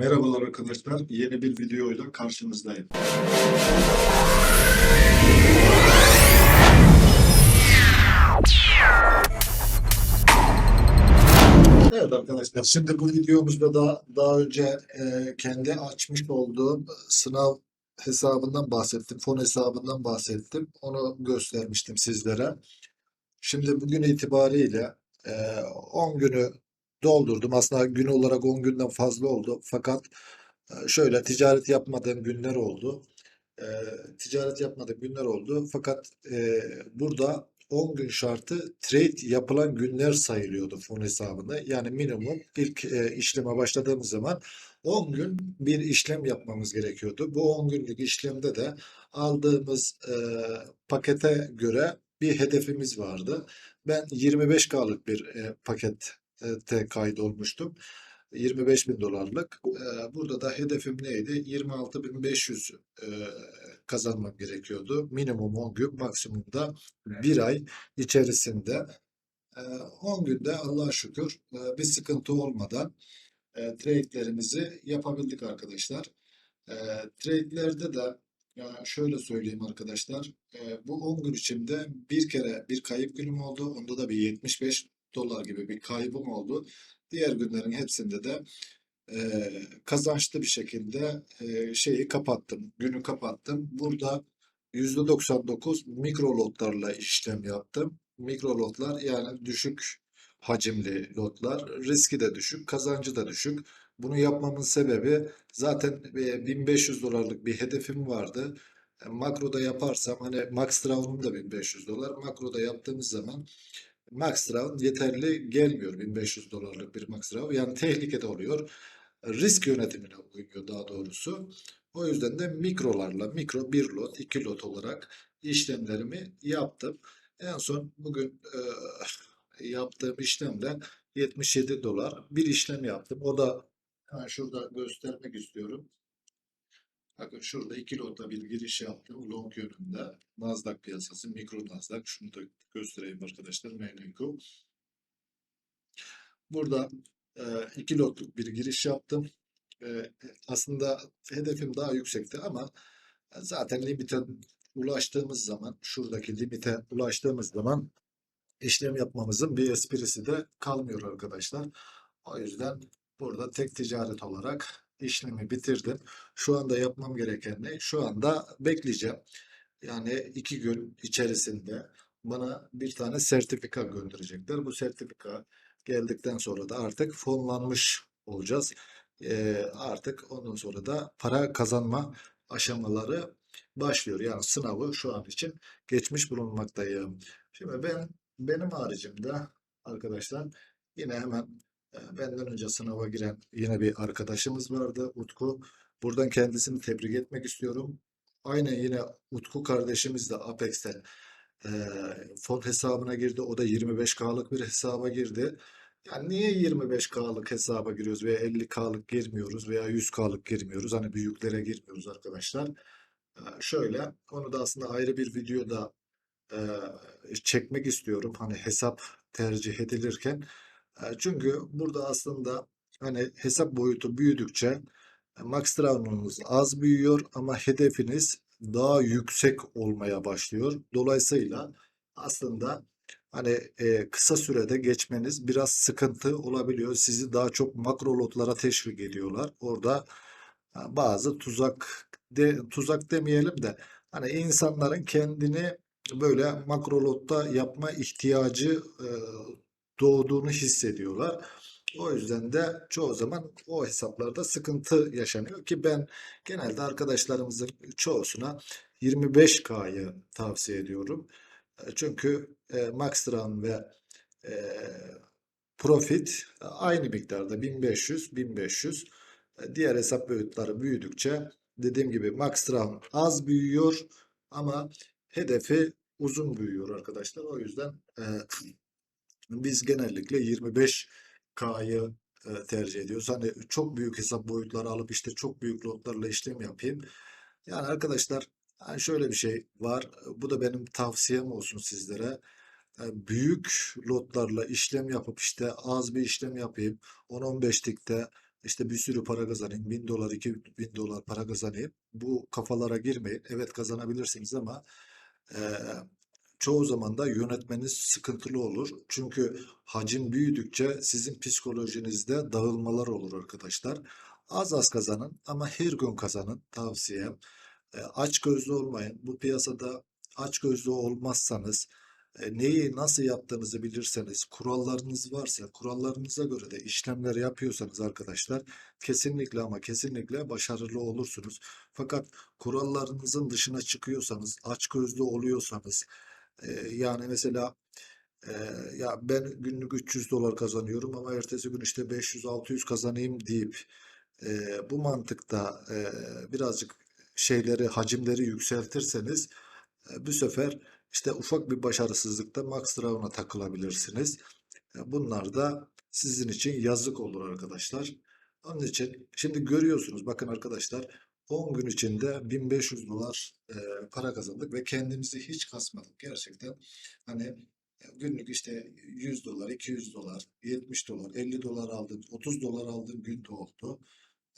Merhabalar arkadaşlar. Yeni bir videoyla karşınızdayım. Evet arkadaşlar. Şimdi bu videomuzda da daha önce e, kendi açmış olduğum sınav hesabından bahsettim. Fon hesabından bahsettim. Onu göstermiştim sizlere. Şimdi bugün itibariyle e, 10 günü doldurdum. Aslında gün olarak 10 günden fazla oldu. Fakat e, şöyle ticaret yapmadığım günler oldu. E, ticaret yapmadığım günler oldu. Fakat e, burada 10 gün şartı trade yapılan günler sayılıyordu fon hesabında. Yani minimum ilk e, işleme başladığımız zaman 10 gün bir işlem yapmamız gerekiyordu. Bu 10 günlük işlemde de aldığımız e, pakete göre bir hedefimiz vardı. Ben 25K'lık bir e, pakette kaydolmuştum. 25 bin dolarlık. Burada da hedefim neydi? 26.500 e, kazanmam gerekiyordu. Minimum 10 gün, maksimumda bir ay içerisinde. E, 10 günde Allah'a şükür bir sıkıntı olmadan trade'lerimizi yapabildik arkadaşlar. Trade'lerde de ya şöyle söyleyeyim arkadaşlar. bu 10 gün içinde bir kere bir kayıp günüm oldu. Onda da bir 75 dolar gibi bir kaybım oldu. Diğer günlerin hepsinde de e, kazançlı bir şekilde e, şeyi kapattım. Günü kapattım. Burada %99 mikro lotlarla işlem yaptım. Mikro lotlar yani düşük hacimli lotlar. Riski de düşük, kazancı da düşük. Bunu yapmamın sebebi zaten e, 1500 dolarlık bir hedefim vardı. Makroda yaparsam hani max round'um da 1500 dolar. Makroda yaptığımız zaman max round yeterli gelmiyor 1500 dolarlık bir max round. Yani tehlikede oluyor. Risk yönetimine uyuyor daha doğrusu. O yüzden de mikrolarla, mikro bir lot, iki lot olarak işlemlerimi yaptım. En son bugün e, yaptığım işlemden 77 dolar bir işlem yaptım. O da hemen şurada göstermek istiyorum. Bakın şurada iki lotta bir giriş yaptım. Long yönünde. Nasdaq piyasası, mikro Nasdaq. Şunu da göstereyim arkadaşlar. MNQ. Burada e, iki lotluk bir giriş yaptım. E, aslında hedefim daha yüksekti ama zaten limite ulaştığımız zaman, şuradaki limite ulaştığımız zaman işlem yapmamızın bir esprisi de kalmıyor arkadaşlar. O yüzden burada tek ticaret olarak işlemi bitirdim. Şu anda yapmam gereken ne? Şu anda bekleyeceğim. Yani iki gün içerisinde bana bir tane sertifika gönderecekler. Bu sertifika geldikten sonra da artık fonlanmış olacağız. Ee, artık ondan sonra da para kazanma aşamaları başlıyor. Yani sınavı şu an için geçmiş bulunmaktayım. Şimdi ben benim haricimde arkadaşlar yine hemen benden önce sınava giren yine bir arkadaşımız vardı Utku. Buradan kendisini tebrik etmek istiyorum. Aynen yine Utku kardeşimiz de Apex'te e, fon hesabına girdi. O da 25K'lık bir hesaba girdi. Yani niye 25K'lık hesaba giriyoruz veya 50K'lık girmiyoruz veya 100K'lık girmiyoruz? Hani büyüklere girmiyoruz arkadaşlar. E, şöyle, onu da aslında ayrı bir videoda e, çekmek istiyorum. Hani hesap tercih edilirken. E, çünkü burada aslında hani hesap boyutu büyüdükçe e, max round'unuz az büyüyor ama hedefiniz daha yüksek olmaya başlıyor. Dolayısıyla aslında hani e, kısa sürede geçmeniz biraz sıkıntı olabiliyor. Sizi daha çok makro lotlara teşvik ediyorlar. Orada e, bazı tuzak de tuzak demeyelim de hani insanların kendini böyle makro lotta yapma ihtiyacı e, doğduğunu hissediyorlar. O yüzden de çoğu zaman o hesaplarda sıkıntı yaşanıyor ki ben genelde arkadaşlarımızın çoğusuna 25K'yı tavsiye ediyorum. E, Çünkü e, Max Run ve e, Profit aynı miktarda 1500 1500 E, diğer hesap boyutları büyüdükçe dediğim gibi Max Run az büyüyor ama hedefi uzun büyüyor arkadaşlar. O yüzden biz genellikle 25K'yı e, tercih ediyoruz. Hani çok büyük hesap boyutları alıp işte çok büyük lotlarla işlem yapayım. Yani arkadaşlar hani şöyle bir şey var. Bu da benim tavsiyem olsun sizlere. E, Büyük lotlarla işlem yapıp işte az bir işlem yapayım. 10-15 tikte işte bir sürü para kazanayım, 1000 dolar, 2000 dolar para kazanayım. Bu kafalara girmeyin. Evet kazanabilirsiniz ama eee, çoğu zaman da yönetmeniz sıkıntılı olur. Çünkü hacim büyüdükçe sizin psikolojinizde dağılmalar olur arkadaşlar. Az az kazanın ama her gün kazanın tavsiyem. E, açgözlü olmayın. Bu piyasada açgözlü olmazsanız e, neyi nasıl yaptığınızı bilirseniz, kurallarınız varsa, kurallarınıza göre de işlemler yapıyorsanız arkadaşlar kesinlikle ama kesinlikle başarılı olursunuz. Fakat kurallarınızın dışına çıkıyorsanız, açgözlü oluyorsanız, yani mesela ya ben günlük 300 dolar kazanıyorum ama ertesi gün işte 500-600 kazanayım deyip bu mantıkta birazcık şeyleri, hacimleri yükseltirseniz bu sefer işte ufak bir başarısızlıkta max draw'a takılabilirsiniz. Bunlar da sizin için yazık olur arkadaşlar. Onun için şimdi görüyorsunuz bakın arkadaşlar 10 gün içinde 1500 dolar e, para kazandık ve kendimizi hiç kasmadık. Gerçekten hani e, günlük işte 100 dolar, 200 dolar, 70 dolar, 50 dolar aldığım, 30 dolar aldığım gün de oldu.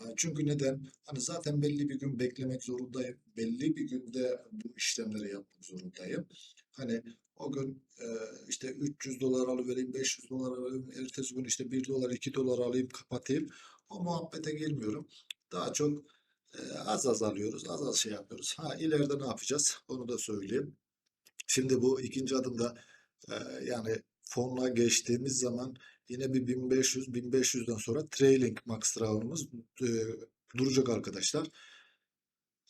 E, Çünkü neden? Hani zaten belli bir gün beklemek zorundayım. Belli bir günde bu işlemleri yapmak zorundayım. Hani o gün e, işte 300 dolar alıvereyim, 500 dolar alayım, ertesi gün işte 1 dolar, 2 dolar alayım, kapatayım. O muhabbete girmiyorum. Daha çok az az alıyoruz, az az şey yapıyoruz. Ha ileride ne yapacağız? Onu da söyleyeyim. Şimdi bu ikinci adımda e, yani fonla geçtiğimiz zaman yine bir 1500 1500'den sonra trailing max round'umuz e, duracak arkadaşlar.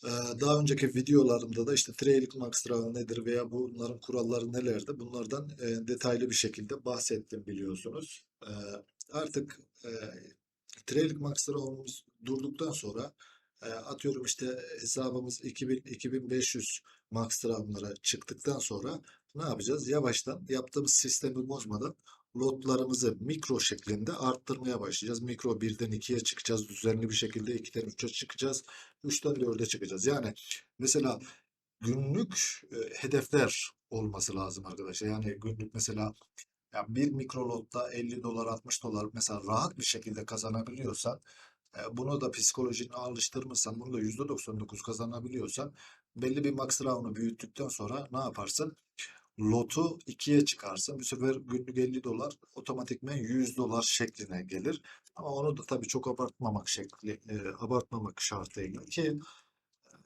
Ee, Daha önceki videolarımda da işte trailing max round nedir veya bunların kuralları nelerdi bunlardan e, detaylı bir şekilde bahsettim biliyorsunuz. Ee, Artık e, trailing max round'umuz durduktan sonra e, atıyorum işte hesabımız 2000 2500 max round'lara çıktıktan sonra ne yapacağız? Yavaştan yaptığımız sistemi bozmadan lotlarımızı mikro şeklinde arttırmaya başlayacağız. Mikro 1'den 2'ye çıkacağız. Düzenli bir şekilde 2'den 3'e çıkacağız. 3'ten 4'e çıkacağız. Yani mesela günlük e, hedefler olması lazım arkadaşlar. Yani günlük mesela ya bir mikro lotta 50 dolar 60 dolar mesela rahat bir şekilde kazanabiliyorsan bunu da psikolojini alıştırmışsan bunu da %99 kazanabiliyorsan belli bir max round'u büyüttükten sonra ne yaparsın? Lotu ikiye çıkarsın. Bu sefer günlük 50 dolar otomatikmen 100 dolar şekline gelir. Ama onu da tabii çok abartmamak şekli, e, abartmamak şartıyla ki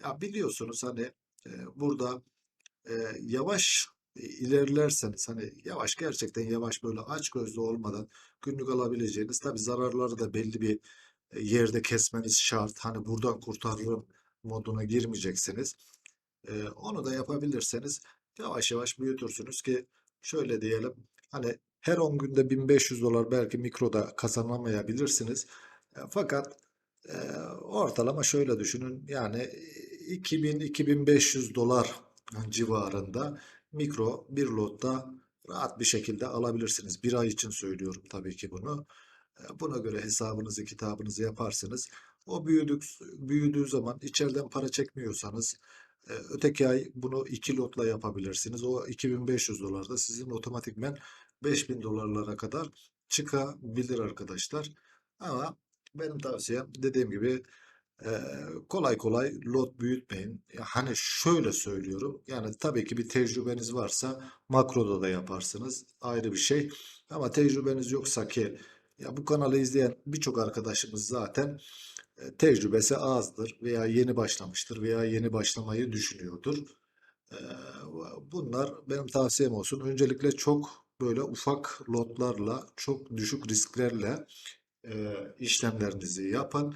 ya biliyorsunuz hani e, burada e, yavaş ilerlerseniz hani yavaş gerçekten yavaş böyle aç gözlü olmadan günlük alabileceğiniz tabii zararları da belli bir e, yerde kesmeniz şart. Hani buradan kurtarırım moduna girmeyeceksiniz. E, onu da yapabilirseniz yavaş yavaş büyütürsünüz ki şöyle diyelim hani her 10 günde 1500 dolar belki mikroda kazanamayabilirsiniz. E, fakat e, ortalama şöyle düşünün yani 2000-2500 dolar civarında mikro bir lotta rahat bir şekilde alabilirsiniz. Bir ay için söylüyorum tabii ki bunu. Buna göre hesabınızı, kitabınızı yaparsınız. O büyüdük, büyüdüğü zaman içeriden para çekmiyorsanız e, öteki ay bunu iki lotla yapabilirsiniz. O 2500 dolar da sizin otomatikmen 5000 dolarlara kadar çıkabilir arkadaşlar. Ama benim tavsiyem dediğim gibi e, kolay kolay lot büyütmeyin. Hani şöyle söylüyorum. Yani tabii ki bir tecrübeniz varsa makroda da yaparsınız. Ayrı bir şey. Ama tecrübeniz yoksa ki ya bu kanalı izleyen birçok arkadaşımız zaten e, tecrübesi azdır veya yeni başlamıştır veya yeni başlamayı düşünüyordur. E, Bunlar benim tavsiyem olsun. Öncelikle çok böyle ufak lotlarla, çok düşük risklerle e, işlemlerinizi yapın.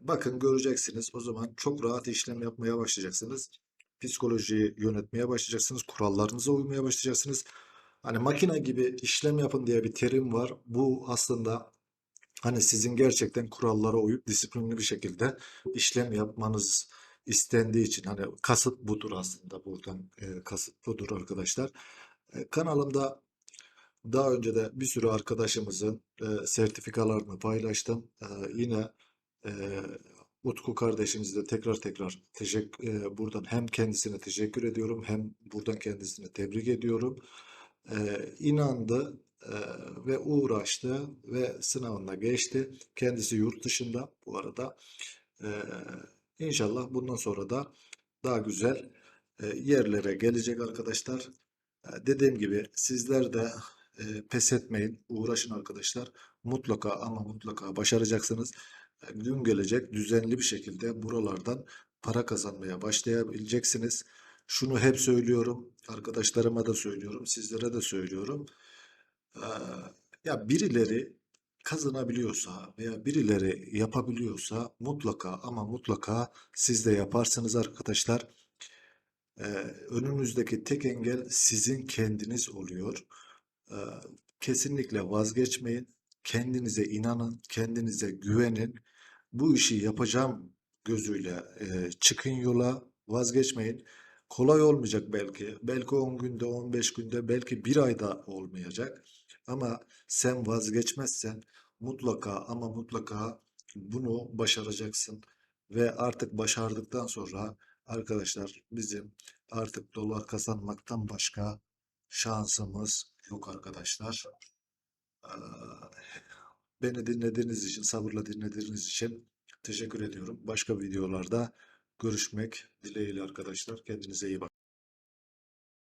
Bakın göreceksiniz o zaman çok rahat işlem yapmaya başlayacaksınız. Psikolojiyi yönetmeye başlayacaksınız. Kurallarınıza uymaya başlayacaksınız. Hani makine gibi işlem yapın diye bir terim var. Bu aslında hani sizin gerçekten kurallara uyup disiplinli bir şekilde işlem yapmanız istendiği için hani kasıt budur aslında buradan e, kasıt budur arkadaşlar. E, kanalımda daha önce de bir sürü arkadaşımızın e, sertifikalarını paylaştım. E, yine e, Utku kardeşimize tekrar tekrar teşekkür e, buradan hem kendisine teşekkür ediyorum hem buradan kendisine tebrik ediyorum. E, inandı. Eee, ve uğraştı ve sınavında geçti. Kendisi yurt dışında bu arada. Eee inşallah bundan sonra da daha güzel eee, yerlere gelecek arkadaşlar. Eee, dediğim gibi sizler de eee, pes etmeyin, uğraşın arkadaşlar. Mutlaka ama mutlaka başaracaksınız. Gün gelecek düzenli bir şekilde buralardan para kazanmaya başlayabileceksiniz. Şunu hep söylüyorum, arkadaşlarıma da söylüyorum, sizlere de söylüyorum. Eee, ya birileri kazanabiliyorsa veya birileri yapabiliyorsa mutlaka ama mutlaka siz de yaparsınız arkadaşlar. Eee, önünüzdeki tek engel sizin kendiniz oluyor. Eee, kesinlikle vazgeçmeyin. Kendinize inanın, kendinize güvenin. Bu işi yapacağım gözüyle eee, çıkın yola, vazgeçmeyin. Kolay olmayacak belki. Belki 10 günde, 15 günde, belki bir ayda olmayacak. Ama sen vazgeçmezsen mutlaka ama mutlaka bunu başaracaksın. Ve artık başardıktan sonra arkadaşlar bizim artık dolar kazanmaktan başka şansımız yok arkadaşlar. Beni dinlediğiniz için, sabırla dinlediğiniz için teşekkür ediyorum. Başka videolarda görüşmek dileğiyle arkadaşlar. Kendinize iyi bakın.